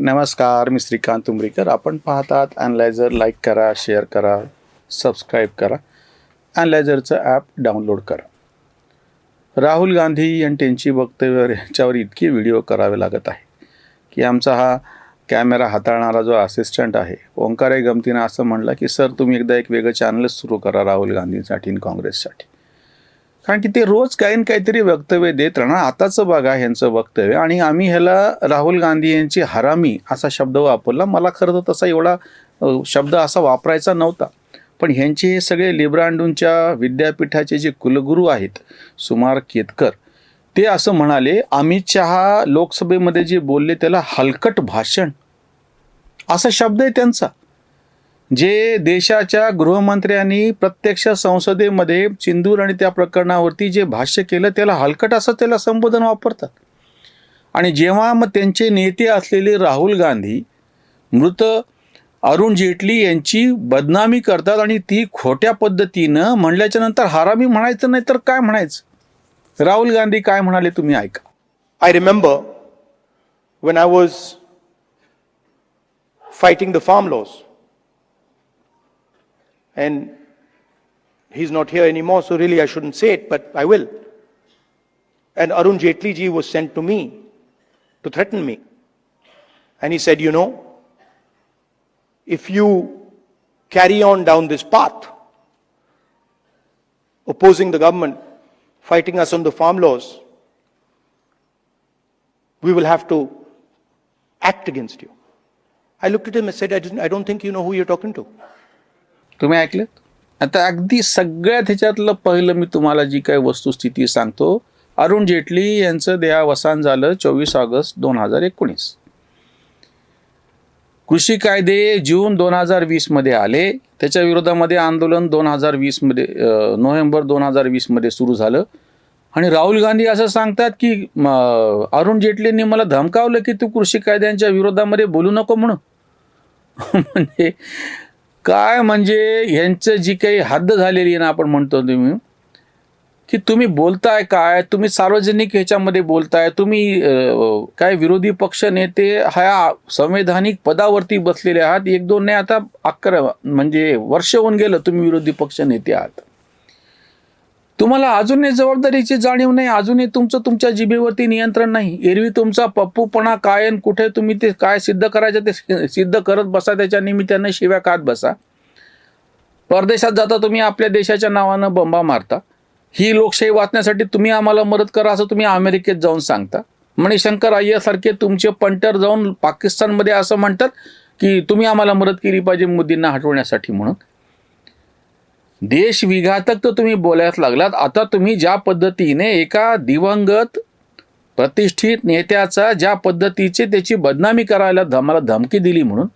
नमस्कार मी श्रीकांत उमरीकर. आपण पाहतात ॲनलायझर लाईक करा शेअर करा सबस्क्राईब करा. ॲनलायझरचं ॲप डाउनलोड करा. राहुल गांधी आणि त्यांची वक्तव्य याच्यावर इतके व्हिडिओ करावे लागत आहे की आमचा हा कॅमेरा हाताळणारा जो असिस्टंट आहे ओंकारे गमतीनं असं म्हणलं की सर तुम्ही एकदा एक वेगळं चॅनलच सुरू करा राहुल गांधींसाठी आणि काँग्रेससाठी. कारण की ते रोज काही ना काहीतरी वक्तव्य देत राहणार. आताचं बघा ह्यांचं वक्तव्य. आणि आम्ही ह्याला राहुल गांधी यांची हरामी असा शब्द वापरला. मला खरं तर तसा एवढा शब्द असा वापरायचा नव्हता. पण ह्यांचे हे सगळे लिब्रांडूंच्या विद्यापीठाचे जे कुलगुरू आहेत सुमार केतकर ते असं म्हणाले अमित शहा लोकसभेमध्ये जे बोलले त्याला हलकट भाषण. असा शब्द आहे त्यांचा. जे देशाच्या गृहमंत्र्यांनी प्रत्यक्ष संसदेमध्ये सिंदूर आणि त्या प्रकरणावरती जे भाष्य केलं त्याला हलकट असं त्याला संबोधन वापरतात. आणि जेव्हा मग त्यांचे नेते असलेले राहुल गांधी मृत अरुण जेटली यांची बदनामी करतात आणि ती खोट्या पद्धतीनं म्हणल्याच्या नंतर हारामी म्हणायचं नाही तर काय म्हणायचं? राहुल गांधी काय म्हणाले तुम्ही ऐका. I remember when I was fighting the farm loss And he's not here anymore, so really I shouldn't say it, but I will. And Arun Jaitley ji was sent to me to threaten me. And he said, You know, if you carry on down this path, opposing the government, fighting us on the farm laws, we will have to act against you. I looked at him and said, I, I don't think you know who you're talking to. तुम्ही ऐकलं आता अगदी सगळ्यात ह्याच्यातलं पहिलं मी तुम्हाला जी काही वस्तुस्थिती सांगतो अरुण जेटली यांचं देहावसान झालं चोवीस ऑगस्ट दोन हजार एकोणीस. कृषी कायदे जून दोन हजार वीसमध्ये आले. त्याच्या विरोधामध्ये आंदोलन दोन हजार वीसमध्ये नोव्हेंबर दोन हजार वीसमध्ये सुरू झालं. आणि राहुल गांधी असं सांगतात की अरुण जेटलींनी मला धमकावलं की तू कृषी कायद्यांच्या विरोधामध्ये बोलू नको म्हणून. म्हणजे काय म्हणजे यांचं जी काही हद्द झालेली आहे ना आपण म्हणतो तुम्ही की तुम्ही बोलताय काय तुम्ही सार्वजनिक ह्याच्यामध्ये बोलताय तुम्ही काय विरोधी पक्ष नेते ह्या संवैधानिक पदावरती बसलेले आहात एक दोन नाही आता अकरा म्हणजे वर्ष होऊन गेलं तुम्ही विरोधी पक्ष नेते आहात. तुम्हाला अजूनही जबाबदारीची जाणीव नाही अजूनही तुमचं तुमच्या जिभेवरती नियंत्रण नाही. एरवी तुमचा पप्पूपणा काय कुठे तुम्ही ते काय सिद्ध करायचं ते सिद्ध करत बसा त्याच्या निमित्तानं शिव्या खात बसा. परदेशात जाता तुम्ही आपल्या देशाच्या नावानं बंबा मारता. ही लोकशाही वाचण्यासाठी तुम्ही आम्हाला मदत करा असं तुम्ही अमेरिकेत जाऊन सांगता. मणिशंकर अय्यासारखे तुमचे पंटर जाऊन पाकिस्तानमध्ये असं म्हणतात की तुम्ही आम्हाला मदत केली पाहिजे मोदींना हटवण्यासाठी म्हणून. देश विघातक तर तुम्ही बोलायला लागलात. आता तुम्ही ज्या पद्धतीने एका दिवंगत प्रतिष्ठित नेत्याचा ज्या पद्धतीचे त्याची बदनामी करायला धमाला धमकी दिली म्हणून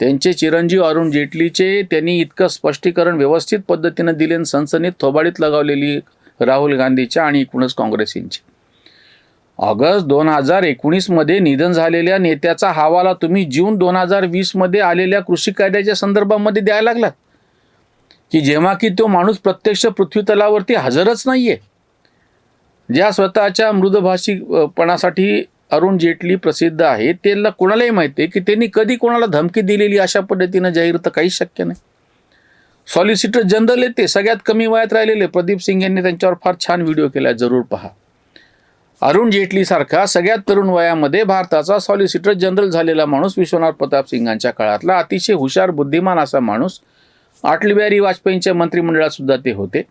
त्यांचे चिरंजीव अरुण जेटलीचे त्यांनी इतकं स्पष्टीकरण व्यवस्थित पद्धतीनं दिले आणि सनसनीत थोबाडीत लगावलेली राहुल गांधीच्या आणि एकूणच काँग्रेसींची. ऑगस्ट दोन हजार एकोणीसमध्ये निधन झालेल्या नेत्याचा हवाला तुम्ही जून दोन हजार वीसमध्ये आलेल्या कृषी कायद्याच्या संदर्भामध्ये द्यायला लागलात. की जेव्हा की तो माणूस प्रत्यक्ष पृथ्वी तलावरती हजरच नाहीये. ज्या स्वतःच्या मृदभाषीपणासाठी अरुण जेटली प्रसिद्ध आहे त्याला कोणालाही माहिती आहे की त्यांनी कधी कोणाला धमकी दिलेली अशा पद्धतीनं जाहीर तर काहीच शक्य नाही. सॉलिसिटर जनरल येते ते सगळ्यात कमी वयात राहिलेले. प्रदीप सिंग यांनी त्यांच्यावर फार छान व्हिडिओ केला जरूर पहा. अरुण जेटली सारखा सगळ्यात तरुण वयामध्ये भारताचा सॉलिसिटर जनरल झालेला माणूस विश्वनाथ प्रताप सिंगांच्या काळातला. अतिशय हुशार बुद्धिमान असा माणूस अटल बिहारी वाजपेयींच्या मंत्रिमंडळात सुद्धा ते होते.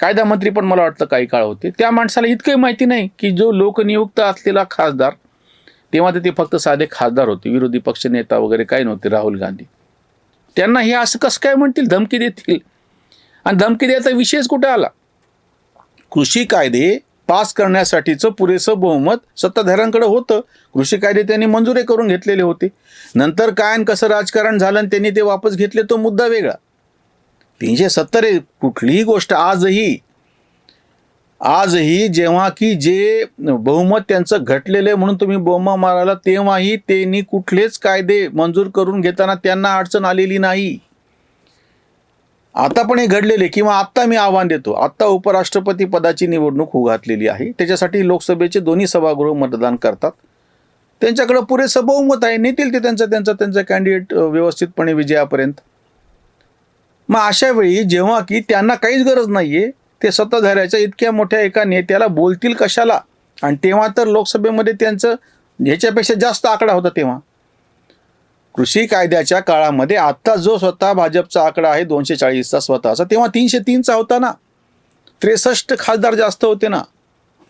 कायदा मंत्री पण मला वाटतं काही काळ होते. त्या माणसाला इतकंही माहिती नाही की जो लोकनियुक्त असलेला खासदार तेव्हा ते फक्त साधे खासदार होते. विरोधी पक्ष नेता वगैरे काही नव्हते राहुल गांधी. त्यांना हे असं कसं काय म्हणतील? धमकी देतील. आणि धमकी द्यायचा विषयच कुठे आला? कृषी कायदे पास करण्यासाठीचं पुरेसं बहुमत सत्ताधाऱ्यांकडे होतं. कृषी कायदे त्यांनी मंजुरे करून घेतलेले होते. नंतर काय आणि कसं राजकारण झालं आणि त्यांनी ते वापस घेतले तो मुद्दा वेगळा. तीनशे सत्तर आहे. कुठलीही गोष्ट आजही आजही जेव्हा की जे बहुमत त्यांचं घटलेलं आहे म्हणून तुम्ही बोमा मारायला तेव्हाही त्यांनी कुठलेच कायदे मंजूर करून घेताना त्यांना अडचण आलेली नाही. आता पण हे घडलेले किंवा आत्ता मी आव्हान देतो. आत्ता उपराष्ट्रपती पदाची निवडणूक उघातलेली आहे. त्याच्यासाठी लोकसभेचे दोन्ही सभागृह मतदान करतात. त्यांच्याकडं पुरेसं बहुमत आहे. नेतील ते त्यांचा त्यांचा त्यांचा कॅन्डिडेट व्यवस्थितपणे विजयापर्यंत. मग अशा वेळी जेव्हा की त्यांना काहीच गरज नाहीये ते सत्ताधाऱ्याच्या इतक्या मोठ्या एका नेत्याला बोलतील कशाला? आणि तेव्हा तर लोकसभेमध्ये त्यांचं ह्याच्यापेक्षा जास्त आकडा होता तेव्हा. कृषी कायद्याच्या काळामध्ये आत्ता जो स्वतः भाजपचा आकडा आहे दोनशे चाळीसचा स्वतःचा तेव्हा तीनशे तीनचा होता ना. त्रेसष्ट खासदार जास्त होते ना.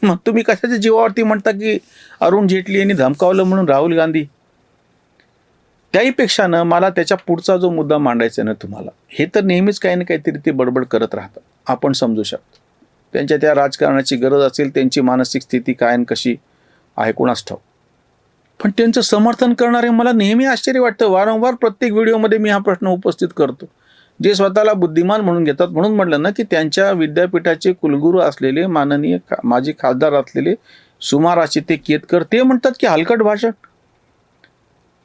मग तुम्ही कशाच्या जीवावरती म्हणता की अरुण जेटली यांनी धमकावलं म्हणून राहुल गांधी? त्याहीपेक्षा ना मला त्याच्या पुढचा जो मुद्दा मांडायचा आहे ना तुम्हाला हे तर नेहमीच काही ना काहीतरी ते बडबड करत राहतात. आपण समजू शकतो. त्यांच्या त्या राजकारणाची गरज असेल त्यांची मानसिक स्थिती काय आणि कशी आहे कोणास ठाऊ पण त्यांचं समर्थन करणारे मला नेहमी आश्चर्य वाटतं. वारंवार प्रत्येक व्हिडिओमध्ये मी हा प्रश्न उपस्थित करतो. जे स्वतःला बुद्धिमान म्हणून घेतात म्हणून म्हटलं ना की त्यांच्या विद्यापीठाचे कुलगुरू असलेले माननीय खा माजी खासदार असलेले सुमाराचे ते केतकर ते म्हणतात की हलकट भाषण.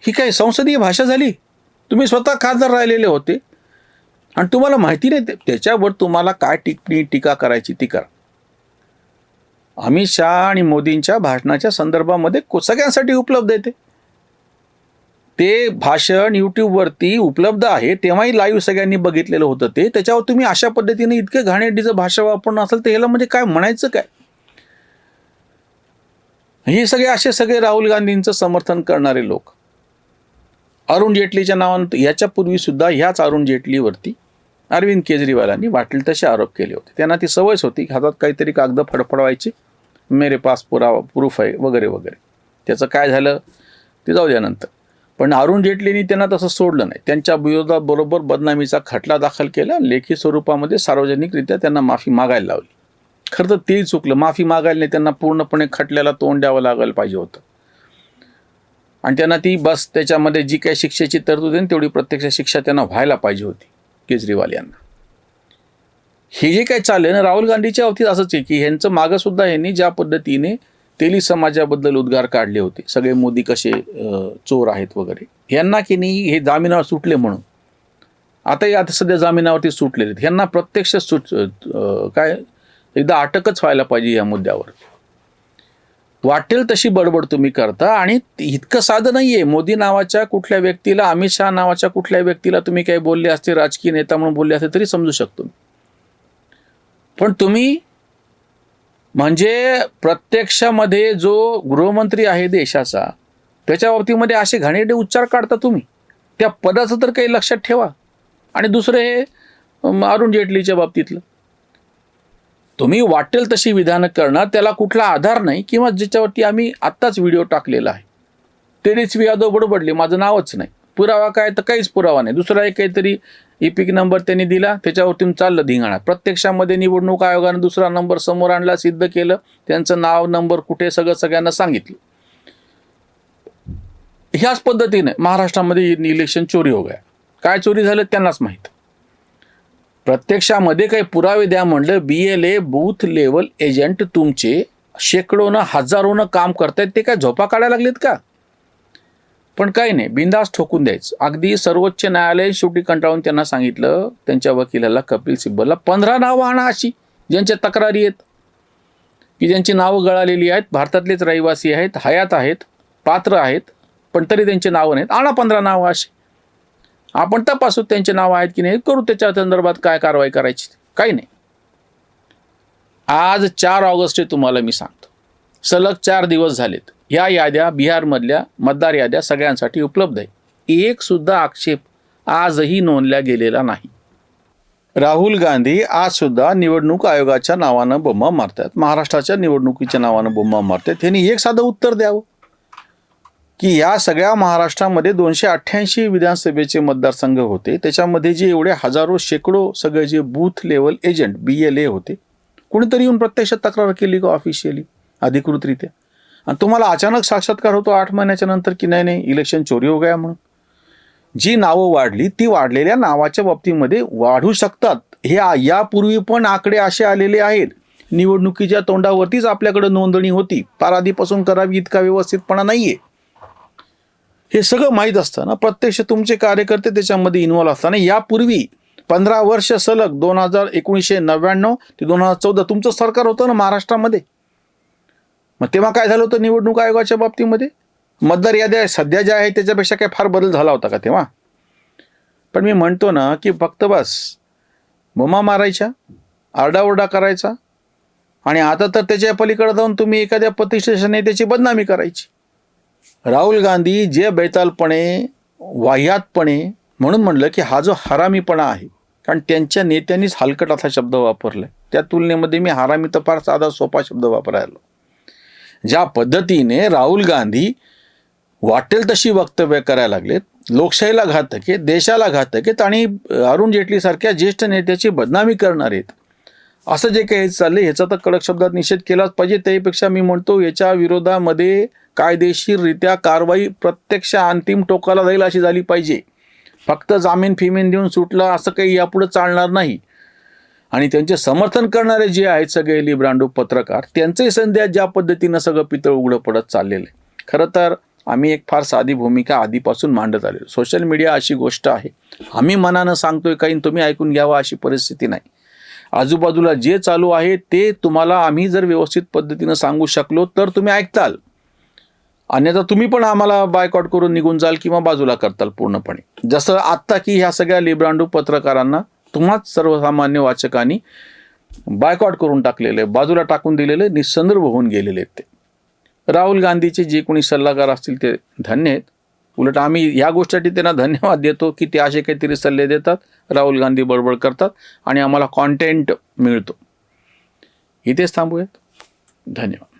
ही काय संसदीय भाषा झाली? तुम्ही स्वतः खासदार राहिलेले होते. आणि तुम्हाला माहिती नाही ते- त्याच्यावर तुम्हाला काय टिप्पणी टीका करायची ती करा. अमित शहा आणि मोदींच्या भाषणाच्या संदर्भामध्ये को- सगळ्यांसाठी उपलब्ध आहे ते. ते भाषण यूट्यूबवरती उपलब्ध आहे तेव्हाही लाईव्ह सगळ्यांनी बघितलेलं होतं ते. त्याच्यावर तुम्ही अशा पद्धतीने इतके घाणेरडीचं भाषा वापरणं असेल तर ह्याला म्हणजे काय म्हणायचं काय? हे सगळे असे सगळे राहुल गांधींचं समर्थन करणारे लोक. अरुण जेटलीच्या नावानं याच्यापूर्वी सुद्धा ह्याच अरुण जेटलीवरती अरविंद केजरीवालांनी वाटले तसे आरोप केले होते. त्यांना ती सवयच होती की हातात काहीतरी कागद फडफडवायची मेरे पास पुरावा प्रूफ आहे वगैरे वगैरे. त्याचं काय झालं? ते जाऊ द्या नंतर. पण अरुण जेटलींनी त्यांना तसं सोडलं नाही. त्यांच्या विरोधाबरोबर बदनामीचा खटला दाखल केला. लेखी स्वरूपामध्ये सार्वजनिकरित्या त्यांना माफी मागायला लावली. खरं तर तेही चुकलं. माफी मागायला नाही त्यांना पूर्णपणे खटल्याला तोंड द्यावं लागायला पाहिजे होतं. आणि त्यांना ती बस त्याच्यामध्ये जी काही शिक्षेची तरतूद आहे तेवढी प्रत्यक्ष शिक्षा त्यांना व्हायला पाहिजे होती केजरीवाल यांना. हे जे काही चाललंय ना राहुल गांधीच्या बाबतीत असंच आहे की ह्यांचं मागं सुद्धा यांनी ज्या पद्धतीने तेली समाजाबद्दल उद्गार काढले होते सगळे मोदी कसे चोर आहेत वगैरे यांना की नाही हे जामिनावर सुटले म्हणून. आता आता सध्या जामिनावरती सुटलेले आहेत. ह्यांना प्रत्यक्ष सुट काय एकदा अटकच व्हायला पाहिजे या मुद्द्यावर. वाटेल तशी बडबड तुम्ही करता आणि इतकं साधं नाहीये. मोदी नावाच्या कुठल्या व्यक्तीला अमित शहा नावाच्या कुठल्या व्यक्तीला तुम्ही काही बोलले असते राजकीय नेता म्हणून बोलले असते तरी समजू शकतो पण तुम्ही म्हणजे प्रत्यक्षामध्ये जो गृहमंत्री आहे देशाचा त्याच्या बाबतीमध्ये असे घाणेरडे उच्चार काढता तुम्ही. त्या पदाचं तर काही लक्षात ठेवा. आणि दुसरं हे अरुण जेटलीच्या बाबतीतलं. तुम्ही वाटेल तशी विधानं करणार त्याला कुठला आधार नाही किंवा ज्याच्यावरती आम्ही आत्ताच व्हिडिओ टाकलेला आहे. तेजस्वी यादव बडबडले माझं नावच नाही. पुरावा काय तर काहीच पुरावा नाही. दुसरा एक काहीतरी इपिक नंबर त्यांनी दिला त्याच्यावरती चाललं धिंगाणा. प्रत्यक्षामध्ये निवडणूक आयोगानं दुसरा नंबर समोर आणला सिद्ध केलं. त्यांचं नाव नंबर कुठे सगळं सगळ्यांना सांगितलं. ह्याच पद्धतीने महाराष्ट्रामध्ये इलेक्शन चोरी हो गया. काय चोरी झालं त्यांनाच माहीत. प्रत्यक्षामध्ये काही पुरावे द्या म्हणलं B L A booth level agent तुमचे शेकडोनं हजारोनं काम करतायत ते काय झोपा काढायला लागलेत का? पण काही नाही बिंदास ठोकून द्यायचं. अगदी सर्वोच्च न्यायालय शेवटी कंटाळून त्यांना सांगितलं त्यांच्या वकिलाला कपिल सिब्बलला पंधरा नावं आणा अशी ज्यांच्या तक्रारी आहेत. की ज्यांची नावं गळालेली आहेत भारतातलेच रहिवासी आहेत हयात आहेत पात्र आहेत पण तरी त्यांची नावं नाहीत. आणा पंधरा नावं अशी. आपण तपासू त्यांचे नाव आहेत की नाही करू त्याच्या संदर्भात काय कारवाई करायची काही नाही. आज चार ऑगस्ट आहे तुम्हाला मी सांगतो. सलग चार दिवस झालेत. ह्या याद्या बिहारमधल्या मतदार याद्या सगळ्यांसाठी उपलब्ध आहे एक सुद्धा आक्षेप आजही नोंदल्या गेलेला नाही. राहुल गांधी आज सुद्धा निवडणूक आयोगाच्या नावानं बोंबा मारतात. महाराष्ट्राच्या निवडणुकीच्या नावानं बोंबा मारतात. त्यांनी एक साधं उत्तर द्यावं. की या सगळ्या महाराष्ट्रामध्ये दोनशे अठ्ठ्याऐंशी विधानसभेचे मतदारसंघ होते. त्याच्यामध्ये जे एवढे हजारो शेकडो सगळे जे booth level agent B L A होते कुणीतरी येऊन प्रत्यक्ष तक्रार केली का ऑफिशियली अधिकृतरित्या. आणि तुम्हाला अचानक साक्षात्कार होतो आठ महिन्याच्या नंतर की नाही नाही इलेक्शन चोरी हो गया म्हणून. जी नावं वाढली ती वाढलेल्या नावाच्या बाबतीमध्ये वाढू शकतात. हे यापूर्वी पण आकडे असे आलेले आहेत. निवडणुकीच्या तोंडावरतीच आपल्याकडे नोंदणी होती. फार आधीपासून करावी इतका व्यवस्थितपणा नाहीये. हे सगळं माहीत असताना प्रत्यक्ष तुमचे कार्यकर्ते त्याच्यामध्ये इन्व्हॉल्व असताना यापूर्वी पंधरा वर्ष सलग दोन हजार एकोणीसशे नव्याण्णव ते दोन हजार चौदा तुमचं सरकार होतं ना महाराष्ट्रामध्ये. मग तेव्हा काय झालं होतं निवडणूक आयोगाच्या बाबतीमध्ये? मतदार याद्या सध्या ज्या आहेत त्याच्यापेक्षा काय फार बदल झाला होता का तेव्हा? पण मी म्हणतो ना की फक्त बस. बोमा मारायच्या आरडाओरडा करायचा आणि आता तर त्याच्या पलीकडे जाऊन तुम्ही एखाद्या प्रतिष्ठेच्या नेत्याची बदनामी करायची. राहुल गांधी जे बैतालपणे वाह्यातपणे म्हणून म्हणलं की हा जो हरामीपणा आहे कारण त्यांच्या नेत्यांनीच हलकट असा शब्द वापरला त्या तुलनेमध्ये मी हरामी तर फार साधा सोपा शब्द वापरायला ज्या पद्धतीने राहुल गांधी वाटेल तशी वक्तव्य करायला लागलेत लोकशाहीला घातक आहेत देशाला घातक आहेत आणि अरुण जेटलीसारख्या ज्येष्ठ नेत्याची बदनामी करणार आहेत. असं जे काही चाललंय ह्याचा तर कडक शब्दात निषेध केलाच पाहिजे. त्यापेक्षा मी म्हणतो याच्या विरोधामध्ये कायदेशीररित्या कारवाई प्रत्यक्ष अंतिम टोकाला जाईल अशी झाली पाहिजे. फक्त जामीन फिमीन देऊन सुटलं असं काही यापुढे चालणार नाही. आणि त्यांचे समर्थन करणारे जे आहेत सगळे लिब्रांडू पत्रकार त्यांचंही संध्या ज्या पद्धतीनं सगळं पितळ उघडं पडत चाललेलं आहे. खरं तर आम्ही एक फार साधी भूमिका आधीपासून मांडत आलेलो. सोशल मीडिया अशी गोष्ट आहे. आम्ही मनानं सांगतोय काही तुम्ही ऐकून घ्यावा अशी परिस्थिती नाही. आजूबाजूला जे चालू आहे ते तुम्हाला आम्ही जर व्यवस्थित पद्धतीनं सांगू शकलो तर तुम्ही ऐकताल. अन्यथा तुम्ही पण आम्हाला बायकॉट करून निघून जाल किंवा बाजूला करताल पूर्णपणे. जसं आत्ता की ह्या सगळ्या लिब्रांडू पत्रकारांना तुम्हाच सर्वसामान्य वाचकांनी बायकॉट करून टाकलेले बाजूला टाकून दिलेले निसंदर्भ होऊन गेलेले आहेत ते. राहुल गांधीचे जे कोणी सल्लागार असतील ते धन्य आहेत. उलट आम्ही ह्या गोष्टीसाठी त्यांना धन्यवाद देतो की ते असे काहीतरी सल्ले देतात राहुल गांधी बडबड करतात आणि आम्हाला कॉन्टेंट मिळतो. इथेच थांबूयात. धन्यवाद.